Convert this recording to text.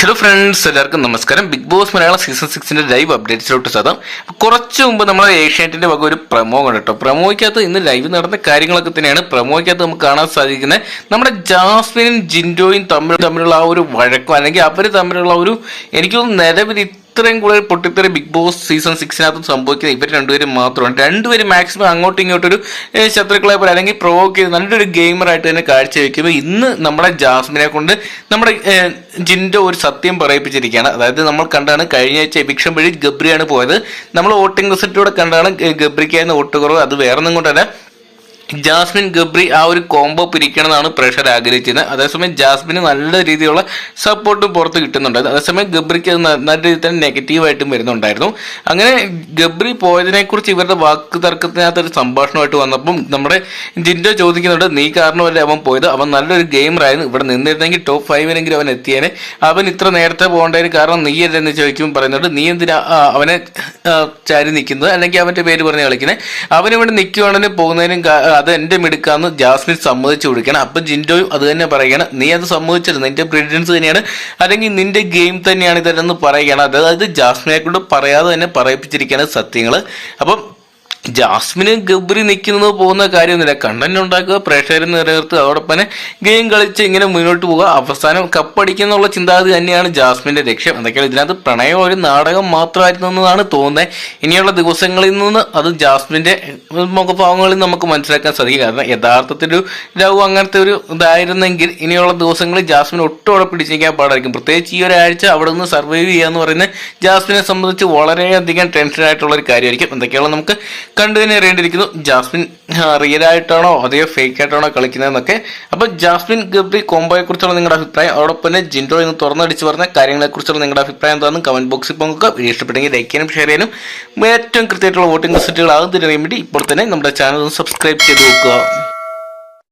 Hello friends എല്ലാവർക്കും നമസ്കാരം. Big boss Malayalam season സിക്സിന്റെ ലൈവ് അപ്ഡേറ്റ്സിലോട്ട് സാധാം കുറച്ച് മുമ്പ് നമ്മൾ ഏഷ്യാനെറ്റിന്റെ വക ഒരു പ്രമോ കണ്ടോ പ്രമോയ്ക്കകത്ത് ഇന്ന് ലൈവ് നടന്ന കാര്യങ്ങളൊക്കെ തന്നെയാണ് പ്രമോയ്ക്കകത്ത് നമുക്ക് കാണാൻ സാധിക്കുന്നത് നമ്മുടെ ജാസ്മിനും ജിൻഡോയും തമ്മിൽ തമ്മിലുള്ള ആ ഒരു വഴക്കം അല്ലെങ്കിൽ അവർ തമ്മിലുള്ള ഒരു എനിക്ക് നിലവിൽ ഇത്രയും കൂടുതൽ പൊട്ടിത്തെറി ബിഗ് ബോസ് സീസൺ സിക്സിനകത്തും സംഭവിക്കുന്നത് ഇവർ രണ്ടുപേരും മാത്രമാണ്. രണ്ടുപേരും മാക്സിമം അങ്ങോട്ടും ഇങ്ങോട്ടും ഒരു ശത്രുക്കളെ പോലെ അല്ലെങ്കിൽ പ്രൊവോക്ക് ചെയ്ത് നല്ലൊരു ഗെയിമറായിട്ട് തന്നെ കാഴ്ചവെക്കുമ്പോൾ ഇന്ന് നമ്മുടെ ജാസ്മിനെ കൊണ്ട് നമ്മുടെ ജിൻഡോ ഒരു സത്യം പറയിപ്പിച്ചിരിക്കുകയാണ്. അതായത് നമ്മൾ കണ്ടാണ് കഴിഞ്ഞ ആഴ്ച എവിക്ഷൻ വഴി ഗബ്രിയാണ് പോയത്. നമ്മൾ വോട്ടിംഗ് റിസൾട്ടിലൂടെ കണ്ടാണ് ഗബ്രിക്കായിരുന്ന വോട്ട് കുറവ്. അത് വേറെ ഒന്നും കൊണ്ടല്ല. ജാസ്മിൻ ഗബ്രി ആ ഒരു കോംബോ പിരിക്കണം എന്നാണ് പ്രേക്ഷകർ ആഗ്രഹിച്ചത് അതേസമയം ജാസ്മിന് നല്ല രീതിയിലുള്ള സപ്പോർട്ട് പുറത്ത് കിട്ടുന്നുണ്ട് അതേസമയം ഗബ്രിക്ക് അത് നല്ല രീതിയിൽ തന്നെ നെഗറ്റീവായിട്ടും വരുന്നുണ്ടായിരുന്നു. അങ്ങനെ ഗബ്രി പോയതിനെക്കുറിച്ച് ഇവരുടെ വാക്ക് തർക്കത്തിനകത്ത് ഒരു സംഭാഷണമായിട്ട് വന്നപ്പം നമ്മുടെ ജിൻഡോ ചോദിക്കുന്നുണ്ട് നീ കാരണമല്ലേ അവൻ പോയത്? അവൻ നല്ലൊരു ഗെയിമറായിരുന്നു ഇവിടെ നിന്നിരുന്നെങ്കിൽ ടോപ്പ് ഫൈവിനെങ്കിലും അവൻ എത്തിയേനെ. അവൻ ഇത്ര നേരത്തെ പോകേണ്ടതിന് കാരണം നീ അല്ലെന്ന് ചോദിക്കുമ്പോൾ പറയുന്നുണ്ട് നീ എന്തിനാ അവനെ ചാരി നിൽക്കുന്നത്? അല്ലെങ്കിൽ അവന്റെ പേര് പറഞ്ഞ് കളിക്കുന്നത് അവനിവിടെ നിൽക്കുവാണെങ്കിൽ പോകുന്നതിനും അത് എന്റെ മിടുക്കാന്ന് ജാസ്മിൻ സമ്മതിച്ചു കൊടുക്കണം അപ്പൊ ജിൻഡോയും അത് തന്നെ പറയണം. നീ അത് സമ്മതിച്ചിരുന്നു നിന്റെ ബ്രില്യൻസ് തന്നെയാണ്. അല്ലെങ്കിൽ നിന്റെ ഗെയിം തന്നെയാണ് ഇതെന്ന് പറയുകയാണ്. അതായത് ജാസ്മിനെ കൊണ്ട് പറയാതെ തന്നെ പറയിപ്പിച്ചിരിക്കുകയാണ് സത്യങ്ങൾ അപ്പം ജാസ്മിന് ഗബ്രി നിൽക്കുന്നത് പോകുന്ന കാര്യമൊന്നുമില്ല. കണ്ടന്റ് ഉണ്ടാക്കുക പ്രേക്ഷകരെ നിലനിർത്തുക അതോടൊപ്പം ഗെയിം കളിച്ച് ഇങ്ങനെ മുന്നോട്ട് പോവുക അവസാനം കപ്പടിക്കുന്നുള്ള ചിന്താഗതി തന്നെയാണ് ജാസ്മിന്റെ ലക്ഷ്യം. എന്തൊക്കെയാണ് ഇതിനകത്ത് പ്രണയം ഒരു നാടകം മാത്രമായിരുന്നു എന്നതാണ് തോന്നുന്നത്. ഇനിയുള്ള ദിവസങ്ങളിൽ നിന്ന് അത് ജാസ്മിന്റെ മുഖഭാവങ്ങളിൽ നമുക്ക് മനസ്സിലാക്കാൻ സാധിക്കും. കാരണം യഥാർത്ഥത്തിൽ ഒരു ലവ് അങ്ങനത്തെ ഒരു ഇതായിരുന്നെങ്കിൽ ഇനിയുള്ള ദിവസങ്ങളിൽ ജാസ്മിൻ ഒട്ടും അവിടെ പിടിച്ചിരിക്കാൻ പാടായിരിക്കും. പ്രത്യേകിച്ച് ഈ ഒരാഴ്ച അവിടെ നിന്ന് സർവൈവ് ചെയ്യാന്ന് പറയുന്നത് ജാസ്മിനെ സംബന്ധിച്ച് വളരെയധികം ടെൻഷൻ ആയിട്ടുള്ള ഒരു കാര്യമായിരിക്കും. എന്തൊക്കെയാണ് നമുക്ക് കണ്ടു തന്നെ അറിയേണ്ടിയിരിക്കുന്നു. ജാസ്മിൻ റിയൽ ആയിട്ടാണോ അതോ ഫേക്ക് ആയിട്ടാണോ കളിക്കുന്നതെന്നൊക്കെ. അപ്പൊ ജാസ്മിൻ ഗബ്രി കോംബോയെ കുറിച്ചുള്ള നിങ്ങളുടെ അഭിപ്രായം. അതോടൊപ്പം തന്നെ ജിൻഡോ എന്ന് തുറന്നടിച്ച് പറഞ്ഞ കാര്യങ്ങളെ കുറിച്ചുള്ള നിങ്ങളുടെ അഭിപ്രായം എന്താണെന്ന് കമന്റ് ബോക്സിൽ പങ്കുക വീഡിയോ ഇഷ്ടപ്പെട്ടെങ്കിൽ ലൈക്ക് ചെയ്യാനും ഷെയർ ചെയ്യാനും ഏറ്റവും കൃത്യമായിട്ടുള്ള വോട്ടിംഗ് റിസൾട്ടുകൾ ആകുന്നതിന് വേണ്ടി ഇപ്പോൾ തന്നെ നമ്മുടെ ചാനൽ ഒന്ന് സബ്സ്ക്രൈബ് ചെയ്ത് നോക്കുക.